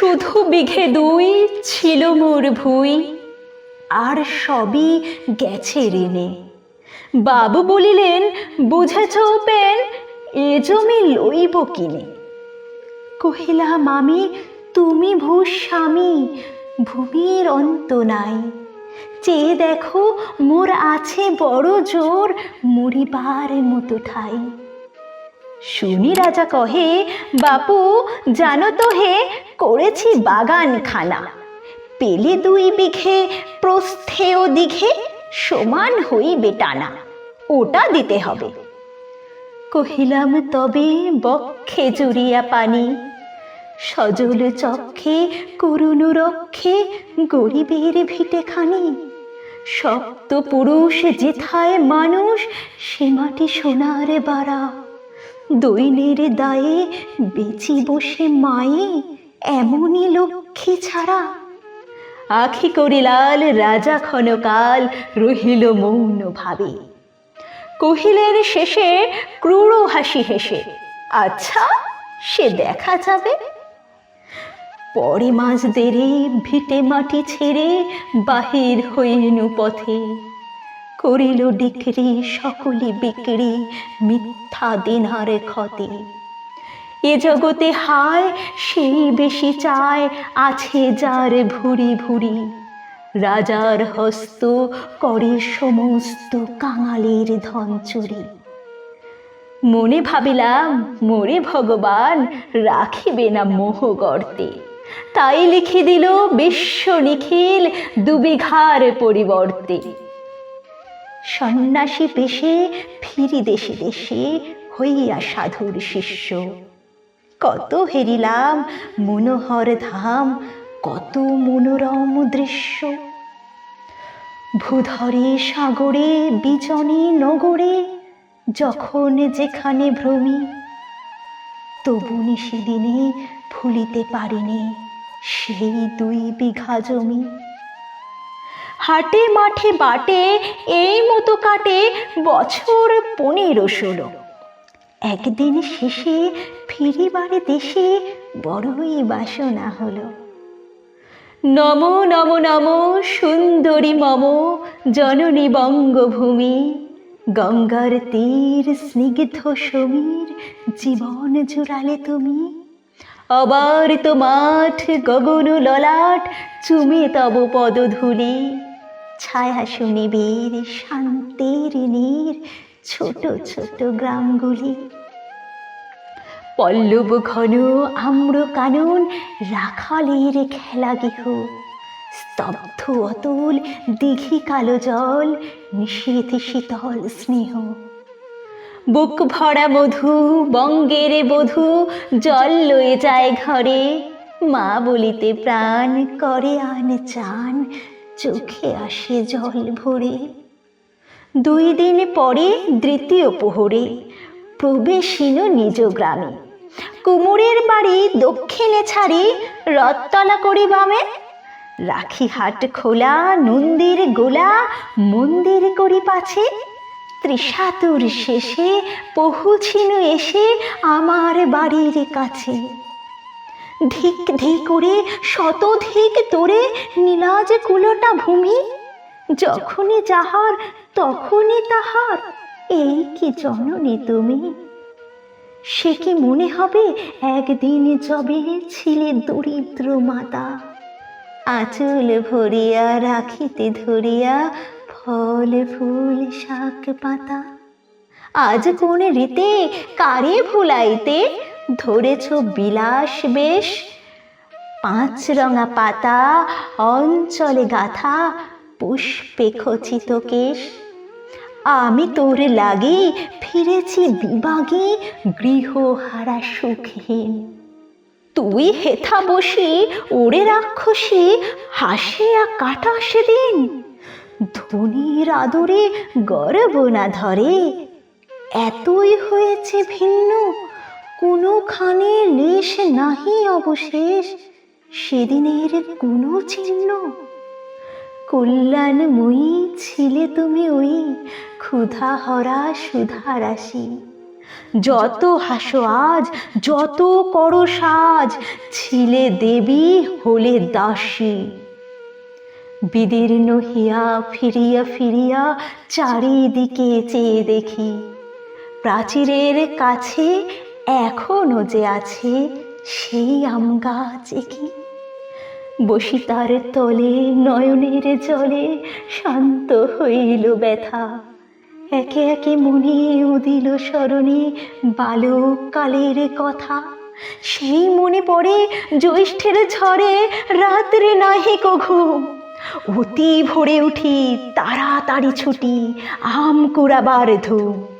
শুধু বিঘে দুই ছিল মোর ভুই, আর সবই গেছে রেনে বাবু বলিলেন, বুঝেছ পেন, এ জমি লইব কিনে? কহিলাম, আমি, তুমি ভূস্বামী ভূমির অন্ত নাই। চেয়ে দেখো, মোর আছে বড় জোর, মরিবার মতো ঠাই। শুনি রাজা কহে, বাপু, জানো তো হে, করেছি বাগান খানা পেলে দুই বিঘে প্রস্থে ও দিঘে সমান হইবে টানা। ওটা দিতে হবে। কহিলাম, তবে বক্ষে জুড়িয়া পানি। সজল চক্ষে করুণ রক্ষে, গরিবের ভিটে খানি সপ্ত পুরুষ, যেথায় মানুষ, সে মাটি সোনার বাড়া দৈনের দায়ে বেচি বসে মায়ে এমনই লক্ষ্মী ছাড়া। আখি করিলাল রাজা ক্ষণকাল রহিল মৌন ভাবে কহিলেন, শেষে ক্রূর হাসি হেসে আচ্ছা সে দেখা যাবে? পরে মাছ দেরে ভিটে মাটি ছেড়ে বাহির হইনু পথে। করিল ডিক্রি, সকলে বিক্রি, মিথ্যা দিনার ক্ষতি। এ জগতে হায়, সেই বেশি চায়, আছে যার ভুরি ভুরি। রাজার হস্ত করে সমস্ত কাঙালের ধন চুরি। মনে ভাবিলাম মোরে ভগবান, রাখিবে না মোহ গর্তে। তাই লিখে দিল বিশ্ব নিখিল দুবিঘার পরিবর্তে। সন্ন্যাসী পেশে ফিরি দেশে দেশে হইয়া সাধুর শিষ্য। কত হেরিলাম মনোহর ধাম, কত মনোরম দৃশ্য। ভূধরে, সাগরে, বিজনে, নগরে, যখন যেখানে ভ্রমি, তবু সেদিনে ভুলিতে পারিনি সেই দুই বিঘা জমি। হাটে মাঠে বাটে, এই মতো কাটে বছর পনেরো ষোলো। একদিন শেষে ফিরিবারে দেশে বড়ই বাসনা হলো। নম নম নম, সুন্দরী মম, জননী বঙ্গভূমি, গঙ্গার তীর স্নিগ্ধ সমীর, জীবন জুড়ালে তুমি। আবার তো মাঠ গগন ললাট, চুমে তব পদধূলি। ছায়া শুনিবীর শান্তির নীর, ছোট ছোট গ্রামগুলি। পল্লব ঘন আম্র কানন রাখালের খেলা গেহ স্তব্ধ অতুল, দিঘি কালো জল, নিষেধ শীতল স্নেহ। বুক ভরা মধু, বঙ্গের বধু, জল লয়ে যায় ঘরে। মা বলিতে প্রাণ করে আন চান চোখে আসে জল ভরে। দুই দিন পরে দ্বিতীয় পোহরে প্রবেশীন নিজ গ্রামে। কুমুরের বাড়ি দক্ষিণে ছাড়ি রথতলা করি বামে। রাখি হাট খোলা, নন্দির গোলা, মন্দির করি পাছে। ত্রিশাতুর শেষে পহুছিনু এসে আমার বাড়ির কাছে। ধিক ধিক করে, শতধিক তোরে নীলাজ কুলোটা ভূমি। যখনই যাহার, তখনই তাহার। এই কি জননী তুমি? সে কি মনে হবে, একদিন যবে ছিলে দরিদ্র মাতা? আঁচল ভরিয়া রাখিতে ধরিয়া ফল, ফুল, শাক, পাতা। আজ কোন রীতে কারে ভুলাইতে ধরেছ বিলাস বেশ। পাঁচ রঙা পাতা, অঞ্চলে গাথা, পুষ্পে খচিত কেশ। আমি তোর লাগে ফিরেছি বিবাগী গৃহহারা সুখহীন তুই হেথা বসি ওরে রাক্ষসী হাসিয়া কাটা সেদিন। ধনির আদরে গর্ব না ধরে, এতই হয়েছে ভিন্ন। কোনোখানে লেশ নাহি অবশেষ, সেদিনের কোনো চিহ্ন। কল্যাণময়ী ছিলে তুমি ওই ক্ষুধা হরা সুধা রাশি। যত হাসো আজ, যত করো সাজ, ছিলে দেবী হলে দাসী। বিদীর্ণ হিয়া ফিরিয়া ফিরিয়া চারিদিকে চেয়ে দেখি। প্রাচীরের কাছে এখনও যে আছে সেই আম গাছ কি? বসি তার তলে নয়নের জলে শান্ত হইল ব্যথা। একে একে মনে উদিল স্মরণে বালক কালের কথা। সেই মনে পড়ে জ্যৈষ্ঠের ঝড়ে রাত্রে নাহি ঘুম অতি ভরে উঠি তাড়াতাড়ি ছুটি আম কুড়াবার ধুম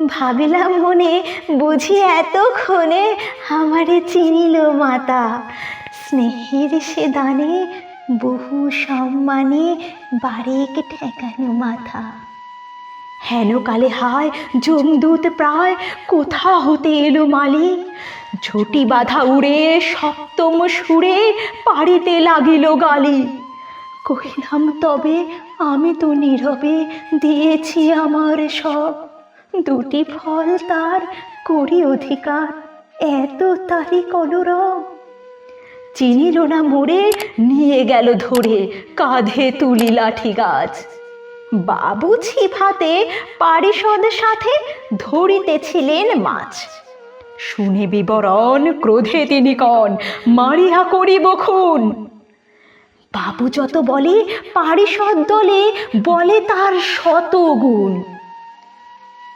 ভাবিলাম মনে বুঝি এতক্ষণে আমারে চিনিল মাতা। স্নেহের সে দানে বহু সম্মানে বারেক ঠেকানো মাথা। হেন কালে হায় জমদূত প্রায় কোথা হতে এলো মালিক? ঝুটি বাধা উড়ে সপ্তম সুরে পাড়িতে লাগিল গালি। কহিলাম, তবে আমি তো নীরবে দিয়েছি আমার সব দুটি ফল তার করি অধিকার। এত তারি কলরব চিনিল না মোড়ে, নিয়ে গেল ধরে, কাঁধে তুলি লাঠি গাছ। বাবু ছিভাতে পারিষদ সাথে ধরিতেছিলেন মাছ। শুনে বিবরণ ক্রোধে তিনি কন, মারিয়া করিব খুন। বাবু যত বলে, পারিষদ দলে বলে তার শত গুণ।